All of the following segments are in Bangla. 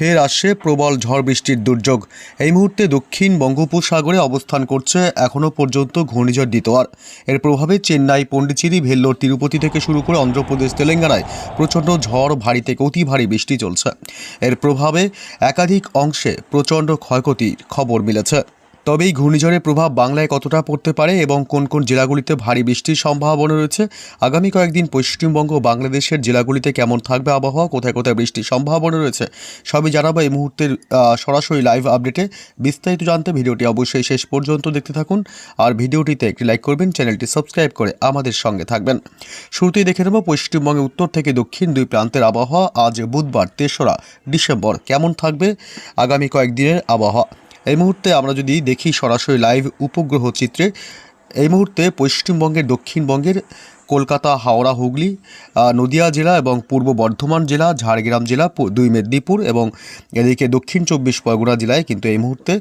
ফের আসছে প্রবল ঝড় বৃষ্টির দুর্যোগ। এই মুহূর্তে দক্ষিণ বঙ্গোপসাগরে অবস্থান করছে এখনও পর্যন্ত ঘূর্ণিঝড় দ্বিতোয়ার এর প্রভাবে চেন্নাই পণ্ডিচেরি ভেল্লোর, তিরুপতি থেকে শুরু করে অন্ধ্রপ্রদেশ, তেলেঙ্গানায় প্রচণ্ড ঝড়, ভারী থেকে অতি ভারী বৃষ্টি চলছে। এর প্রভাবে একাধিক অংশে প্রচণ্ড ক্ষয়ক্ষতির খবর মিলেছে। তবে এই ঘূর্ণিঝড়ের প্রভাব বাংলায় কতটা পড়তে পারে এবং কোন কোন জেলাগুলিতে ভারী বৃষ্টির সম্ভাবনা রয়েছে? আগামী কয়েকদিন পশ্চিমবঙ্গ ও বাংলাদেশের জেলাগুলিতে কেমন থাকবে আবহাওয়া? কোথায় কোথায় বৃষ্টির সম্ভাবনা রয়েছে? সবই জানাব এই মুহূর্তের সরাসরি লাইভ আপডেটে বিস্তারিত জানতে ভিডিওটি অবশ্যই শেষ পর্যন্ত দেখতে থাকুন। আর ভিডিওটিতে একটি লাইক করবেন, চ্যানেলটি সাবস্ক্রাইব করে আমাদের সঙ্গে থাকবেন। শুরুতেই দেখে নেব পশ্চিমবঙ্গের উত্তর থেকে দক্ষিণ দুই প্রান্তের আবহাওয়া। আজ বুধবার তেসরা ডিসেম্বর কেমন থাকবে? আগামী কয়েকদিনের আবহাওয়া। এই মুহূর্তে আমরা যদি দেখি সরাসরি লাইভ উপগ্রহ চিত্রে, এই মুহূর্তে পশ্চিমবঙ্গের, দক্ষিণবঙ্গের কলকাতা, হাওড়া, হুগলি নদিয়া জেলা এবং পূর্ব বর্ধমান জেলা, ঝাড়গ্রাম জেলা দুই মেদিনীপুর এবং এদিকে দক্ষিণ চব্বিশ পরগনা জেলায় কিন্তু এই মুহূর্তে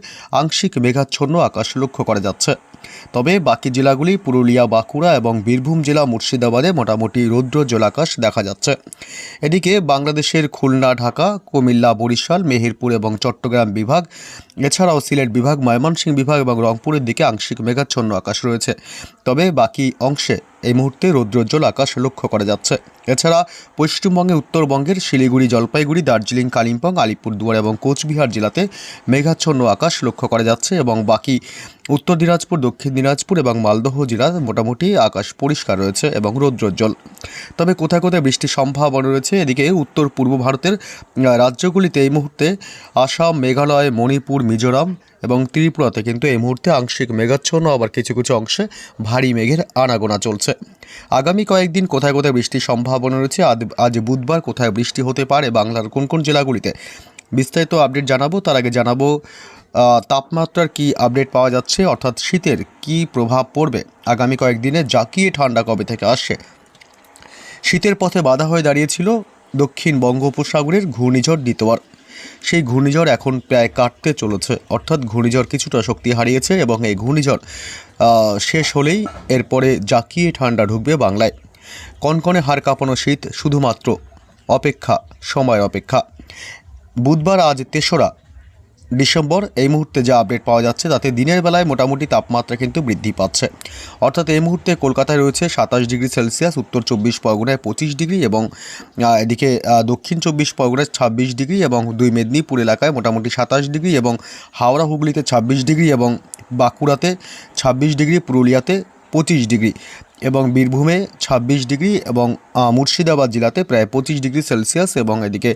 আংশিক মেঘাচ্ছন্ন আকাশ লক্ষ্য করা যাচ্ছে। তবে বাকি জেলাগুলি পুরুলিয়া, বাঁকুড়া এবং বীরভূম জেলা মুর্শিদাবাদে মোটামুটি রৌদ্র জলাকাশ দেখা যাচ্ছে। এদিকে বাংলাদেশের খুলনা, ঢাকা, কুমিল্লা, বরিশাল, মেহেরপুর এবং চট্টগ্রাম বিভাগ, এছাড়াও সিলেট বিভাগ, ময়মনসিংহ বিভাগ এবং রংপুরের দিকে আংশিক মেঘাচ্ছন্ন আকাশ রয়েছে। তবে বাকি অংশে এই মুহূর্তে রৌদ্রোজ্জ্বল আকাশ লক্ষ্য করা যাচ্ছে। এছাড়া পশ্চিমবঙ্গের উত্তরবঙ্গের শিলিগুড়ি, জলপাইগুড়ি, দার্জিলিং, কালিম্পং, আলিপুরদুয়ার এবং কোচবিহার জেলাতে মেঘাচ্ছন্ন আকাশ লক্ষ্য করা যাচ্ছে এবং বাকি উত্তর দিনাজপুর, দক্ষিণ দিনাজপুর এবং মালদহ জেলার মোটামুটি আকাশ পরিষ্কার রয়েছে এবং রৌদ্রোজ্জ্বল। তবে কোথায় কোথায় বৃষ্টির সম্ভাবনা রয়েছে, এদিকে উত্তর পূর্ব ভারতের রাজ্যগুলিতে এই মুহূর্তে আসাম, মেঘালয়, মণিপুর, মিজোরাম এবং ত্রিপুরাতে কিন্তু এই মুহূর্তে আংশিক মেঘাচ্ছন্ন, আবার কিছু কিছু অংশে ভারী মেঘের আনাগোনা চলছে। আগামী কয়েকদিন কোথায় কোথায় বৃষ্টির সম্ভাবনা রয়েছে? আজ বুধবার কোথায় বৃষ্টি হতে পারে? বাংলার কোন কোন জেলাগুলিতে? বিস্তারিত আপডেট জানাব। তার আগে জানাব তাপমাত্রার কি আপডেট পাওয়া যাচ্ছে? অর্থাৎ শীতের কি প্রভাব পড়বে? আগামী কয়েকদিনে জাকিয়ে ঠান্ডা কবে থেকে আসছে? শীতের পথে বাধা হয়ে দাঁড়িয়েছিল দক্ষিণ বঙ্গোপসাগরের ঘূর্ণিঝড় দ্বিতীয়বার সেই ঘূর্ণিঝড় এখন প্রায় কাটতে চলেছে। অর্থাৎ ঘূর্ণিঝড় কিছুটা শক্তি হারিয়েছে এবং এই ঘূর্ণিঝড় শেষ হলেই এরপরে জাকিয়ে ঠান্ডা ঢুকবে বাংলায়। কনকনে হাড় কাঁপানো শীত শুধুমাত্র অপেক্ষা সময় অপেক্ষা। বুধবার আজ তেসরা ডিসেম্বর, এই মুহূর্তে যা আপডেট পাওয়া যাচ্ছে তাতে দিনের বেলায় মোটামুটি তাপমাত্রা কিন্তু বৃদ্ধি পাচ্ছে। অর্থাৎ এই মুহূর্তে কলকাতায় রয়েছে সাতাশ ডিগ্রি সেলসিয়াস, উত্তর চব্বিশ পরগনায় পঁচিশ ডিগ্রি এবং এদিকে দক্ষিণ চব্বিশ পরগনায় ছাব্বিশ ডিগ্রি এবং দুই মেদিনীপুর এলাকায় মোটামুটি সাতাশ ডিগ্রি এবং হাওড়া, হুগলিতে ছাব্বিশ ডিগ্রি এবং বাঁকুড়াতে ছাব্বিশ ডিগ্রি, পুরুলিয়াতে পঁচিশ ডিগ্রি এবং বীরভূমে ছাব্বিশ ডিগ্রি এবং মুর্শিদাবাদ জেলাতে প্রায় পঁচিশ ডিগ্রি সেলসিয়াস এবং এদিকে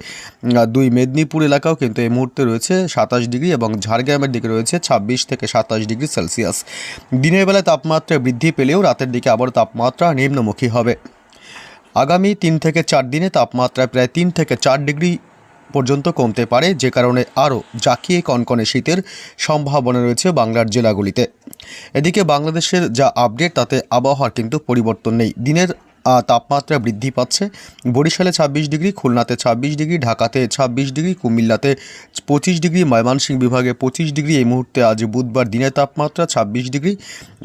দুই মেদিনীপুর এলাকাও কিন্তু এই মুহূর্তে রয়েছে সাতাশ ডিগ্রি এবং ঝাড়গ্রামের দিকে রয়েছে ছাব্বিশ থেকে সাতাশ ডিগ্রি সেলসিয়াস। দিনের বেলায় তাপমাত্রা বৃদ্ধি পেলেও রাতের দিকে আবার তাপমাত্রা নিম্নমুখী হবে। আগামী তিন থেকে চার দিনে তাপমাত্রা প্রায় তিন থেকে চার ডিগ্রি পর্যন্ত কমতে পারে, যে কারণে আরও জাকিয়ে কনকনে শীতের সম্ভাবনা রয়েছে বাংলার জেলাগুলিতে। এদিকে বাংলাদেশের যা আপডেট, তাতে আবহাওয়ার কিন্তু পরিবর্তন নেই। দিনের তাপমাত্রা বৃদ্ধি পাচ্ছে। বরিশালে ছাব্বিশ ডিগ্রি, খুলনাতে ছাব্বিশ ডিগ্রি, ঢাকাতে ছাব্বিশ ডিগ্রি, কুমিল্লাতে পঁচিশ ডিগ্রি, ময়মনসিংহ বিভাগে পঁচিশ ডিগ্রি। এই মুহূর্তে আজ বুধবার দিনের তাপমাত্রা ছাব্বিশ ডিগ্রি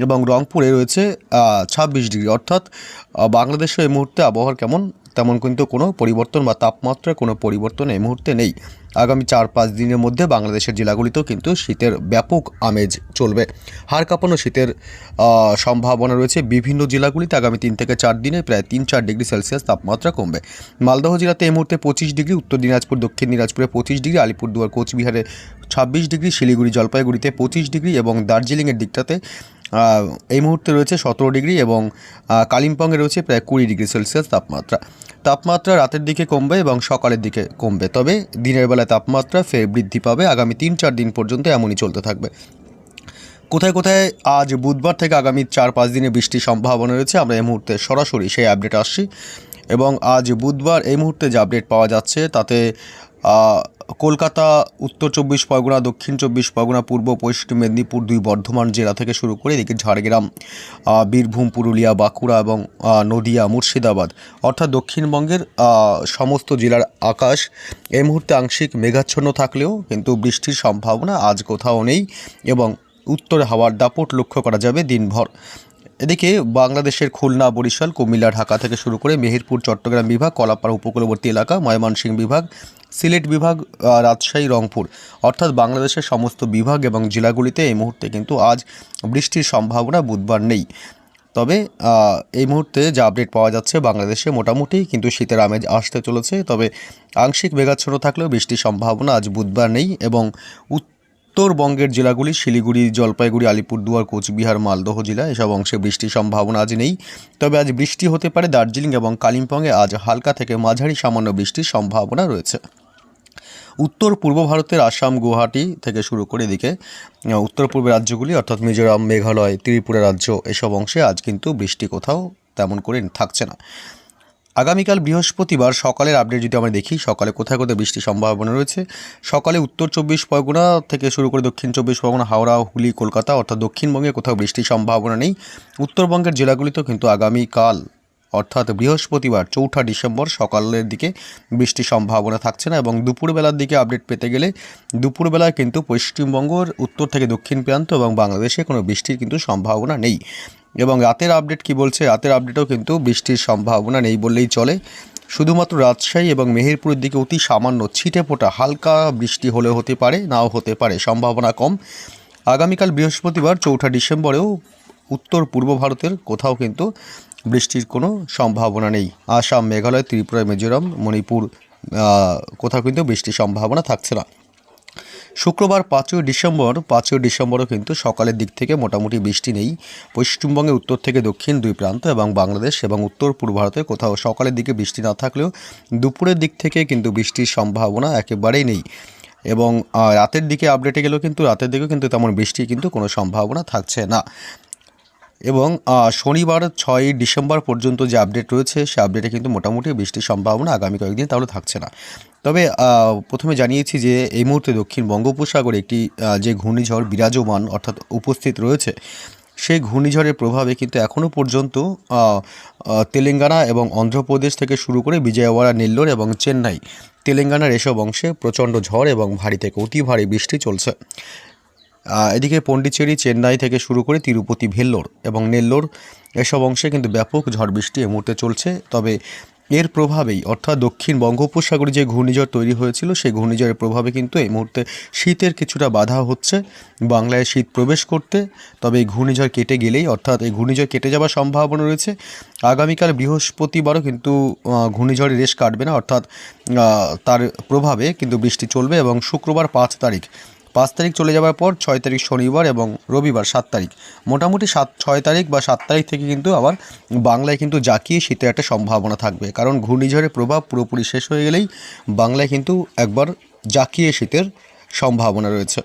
এবং রংপুরে রয়েছে ছাব্বিশ ডিগ্রি। অর্থাৎ বাংলাদেশে এই মুহূর্তে আবহাওয়ার কেমন তেমন কিন্তু কোনো পরিবর্তন বা তাপমাত্রার কোনো পরিবর্তন এই মুহূর্তে নেই। আগামী চার পাঁচ দিনের মধ্যে বাংলাদেশের জেলাগুলিতেও কিন্তু শীতের ব্যাপক আমেজ চলবে। হাড় কাঁপানো শীতের সম্ভাবনা রয়েছে। বিভিন্ন জেলাগুলিতে আগামী তিন থেকে চার দিনে প্রায় তিন চার ডিগ্রি সেলসিয়াস তাপমাত্রা কমবে। মালদহ জেলাতে এই মুহূর্তে পঁচিশ ডিগ্রি, উত্তর দিনাজপুর, দক্ষিণ দিনাজপুরে পঁচিশ ডিগ্রি, আলিপুরদুয়ার, কোচবিহারে ছাব্বিশ ডিগ্রি, শিলিগুড়ি, জলপাইগুড়িতে পঁচিশ ডিগ্রি এবং দার্জিলিংয়ের দিকটাতে এই মুহূর্তে রয়েছে সতেরো ডিগ্রি এবং কালিম্পংয়ে রয়েছে প্রায় কুড়ি ডিগ্রি সেলসিয়াস তাপমাত্রা। তাপমাত্রা রাতের দিকে কমবে এবং সকালের দিকে কমবে। তবে দিনের বেলায় তাপমাত্রা ফের বৃদ্ধি পাবে। আগামী তিন চার দিন পর্যন্ত এমনই চলতে থাকবে। কোথায় কোথায় আজ বুধবার থেকে আগামী চার পাঁচ দিনে বৃষ্টির সম্ভাবনা রয়েছে, আমরা এই মুহূর্তে সরাসরি সেই আপডেট আসছি। এবং আজ বুধবার এই মুহূর্তে যে আপডেট পাওয়া যাচ্ছে, তাতে কলকাতা, উত্তর চব্বিশ পরগনা, দক্ষিণ চব্বিশ পরগনা, পূর্ব, পশ্চিম মেদিনীপুর দুই বর্ধমান জেলা থেকে শুরু করে এদিকে ঝাড়গ্রাম বীরভূম, পুরুলিয়া, বাঁকুড়া এবং নদিয়া, মুর্শিদাবাদ, অর্থাৎ দক্ষিণবঙ্গের সমস্ত জেলার আকাশ এই মুহূর্তে আংশিক মেঘাচ্ছন্ন থাকলেও কিন্তু বৃষ্টির সম্ভাবনা আজ কোথাও নেই এবং উত্তরে হাওয়ার দাপট লক্ষ্য করা যাবে দিনভর। এদিকে বাংলাদেশের খুলনা, বরিশাল, কুমিল্লা, ঢাকা থেকে শুরু করে মেহেরপুর, চট্টগ্রাম বিভাগ কলাপাড়া উপকূলবর্তী এলাকা, ময়মনসিংহ বিভাগ, সিলেট বিভাগ রাজশাহী, রংপুর অর্থাৎ বাংলাদেশের সমস্ত বিভাগ এবং জেলাগুলিতে এই মুহূর্তে কিন্তু আজ বৃষ্টির সম্ভাবনা বুধবার নেই। তবে এই মুহূর্তে যা আপডেট পাওয়া যাচ্ছে বাংলাদেশে মোটামুটি কিন্তু শীতের আমেজ আসতে চলেছে। তবে আংশিক মেঘাচ্ছন্ন থাকলেও বৃষ্টির সম্ভাবনা আজ বুধবার নেই এবং উত্তরবঙ্গের জেলাগুলি শিলিগুড়ি, জলপাইগুড়ি, আলিপুরদুয়ার, কোচবিহার, মালদহ জেলা এসব অংশে বৃষ্টির সম্ভাবনা আজ নেই। তবে আজ বৃষ্টি হতে পারে দার্জিলিং এবং কালিম্পংয়ে। আজ হালকা থেকে মাঝারি সামান্য বৃষ্টির সম্ভাবনা রয়েছে। উত্তর পূর্ব ভারতের আসাম, গুয়াহাটি থেকে শুরু করে এদিকে উত্তর পূর্ব রাজ্যগুলি অর্থাৎ মিজোরাম, মেঘালয়, ত্রিপুরা রাজ্য এসব অংশে আজ কিন্তু বৃষ্টি কোথাও তেমন করে থাকছে না। আগামীকাল বৃহস্পতিবার সকালের আপডেট যদি আমরা দেখি, সকালে কোথায় কোথায় বৃষ্টির সম্ভাবনা রয়েছে? সকালে উত্তর চব্বিশ পরগনা থেকে শুরু করে দক্ষিণ চব্বিশ পরগনা, হাওড়া, হুগলি, কলকাতা, অর্থাৎ দক্ষিণবঙ্গে কোথাও বৃষ্টির সম্ভাবনা নেই। উত্তরবঙ্গের জেলাগুলিতেও কিন্তু আগামীকাল, অর্থাৎ বৃহস্পতিবার চৌঠা ডিসেম্বর সকালের দিকে বৃষ্টির সম্ভাবনা থাকছে না এবং দুপুরবেলার দিকে আপডেট পেতে গেলে দুপুরবেলায় কিন্তু পশ্চিমবঙ্গের উত্তর থেকে দক্ষিণ প্রান্ত এবং বাংলাদেশে কোনো বৃষ্টির কিন্তু সম্ভাবনা নেই। এবং রাতের আপডেট কি বলছে? রাতের আপডেটও কিন্তু বৃষ্টির সম্ভাবনা নেই বললেই চলে। শুধুমাত্র রাজশাহী এবং মেহেরপুরের দিকে অতি সামান্য ছিটে ফোটা হালকা বৃষ্টি হলেও হতে পারে, নাও হতে পারে, সম্ভাবনা কম। আগামীকাল বৃহস্পতিবার চৌঠা ডিসেম্বরেও উত্তর পূর্ব ভারতের কোথাও কিন্তু বৃষ্টির কোনো সম্ভাবনা নেই। আসাম, মেঘালয়, ত্রিপুরা, মিজোরাম, মণিপুর কোথাও কিন্তু বৃষ্টির সম্ভাবনা থাকছে না। শুক্রবার পাঁচই ডিসেম্বর, পাঁচই ডিসেম্বরও কিন্তু সকালের দিক থেকে মোটামুটি বৃষ্টি নেই। পশ্চিমবঙ্গে উত্তর থেকে দক্ষিণ দুই প্রান্ত এবং বাংলাদেশ এবং উত্তর পূর্ব ভারতে কোথাও সকালের দিকে বৃষ্টি না থাকলেও দুপুরের দিক থেকে কিন্তু বৃষ্টির সম্ভাবনা একেবারেই নেই। এবং রাতের দিকে আপডেটে গেলেও কিন্তু, রাতের দিকেও কিন্তু তেমন বৃষ্টির কিন্তু কোনো সম্ভাবনা থাকছে না। এবং শনিবার ছয় ডিসেম্বর পর্যন্ত যে আপডেট রয়েছে, সে আপডেটে কিন্তু মোটামুটি বৃষ্টির সম্ভাবনা আগামী কয়েকদিন তাহলে থাকছে না। তবে প্রথমে জানিয়েছি যে এই মুহূর্তে দক্ষিণ বঙ্গোপসাগরে একটি যে ঘূর্ণিঝড় বিরাজমান অর্থাৎ উপস্থিত রয়েছে, সেই ঘূর্ণিঝড়ের প্রভাবে কিন্তু এখনও পর্যন্ত তেলেঙ্গানা এবং অন্ধ্রপ্রদেশ থেকে শুরু করে বিজয়ওয়াড়া, নেল্লোর এবং চেন্নাই তেলেঙ্গানার এসব অংশে প্রচণ্ড ঝড় এবং ভারী থেকে অতি ভারী বৃষ্টি চলছে। এদিকে পন্ডিচেরি, চেন্নাই থেকে শুরু করে তিরুপতি, ভেল্লোর এবং নেল্লোর এসব অংশে কিন্তু ব্যাপক ঝড় বৃষ্টি এই মুহূর্তে চলছে। তবে এর প্রভাবেই অর্থাৎ দক্ষিণ বঙ্গোপসাগরে যে ঘূর্ণিঝড় তৈরি হয়েছিল সেই ঘূর্ণিঝড়ের প্রভাবে কিন্তু এই মুহূর্তে শীতের কিছুটা বাধা হচ্ছে। বাংলায় শীত প্রবেশ করতে তবে এই ঘূর্ণিঝড় কেটে গেলেই অর্থাৎ এই ঘূর্ণিঝড় কেটে যাওয়ার সম্ভাবনা রয়েছে। আগামীকাল বৃহস্পতিবারও কিন্তু আহ, ঘূর্ণিঝড়ের রেশ কাটবে না অর্থাৎ তার প্রভাবে কিন্তু বৃষ্টি চলবে এবং শুক্রবার পাঁচ তারিখ পাঁচ তারিখ চলে যাওয়ার পর ছয় তারিখ শনিবার এবং রবিবার সাত তারিখ। মোটামুটি সাত, ছয় তারিখ বা সাত তারিখ থেকে কিন্তু আবার বাংলায় কিন্তু জাঁকিয়ে শীতের একটা সম্ভাবনা থাকবে। কারণ ঘূর্ণিঝড়ের প্রভাব পুরোপুরি শেষ হয়ে গেলেই বাংলায় কিন্তু একবার জাঁকিয়ে শীতের সম্ভাবনা রয়েছে।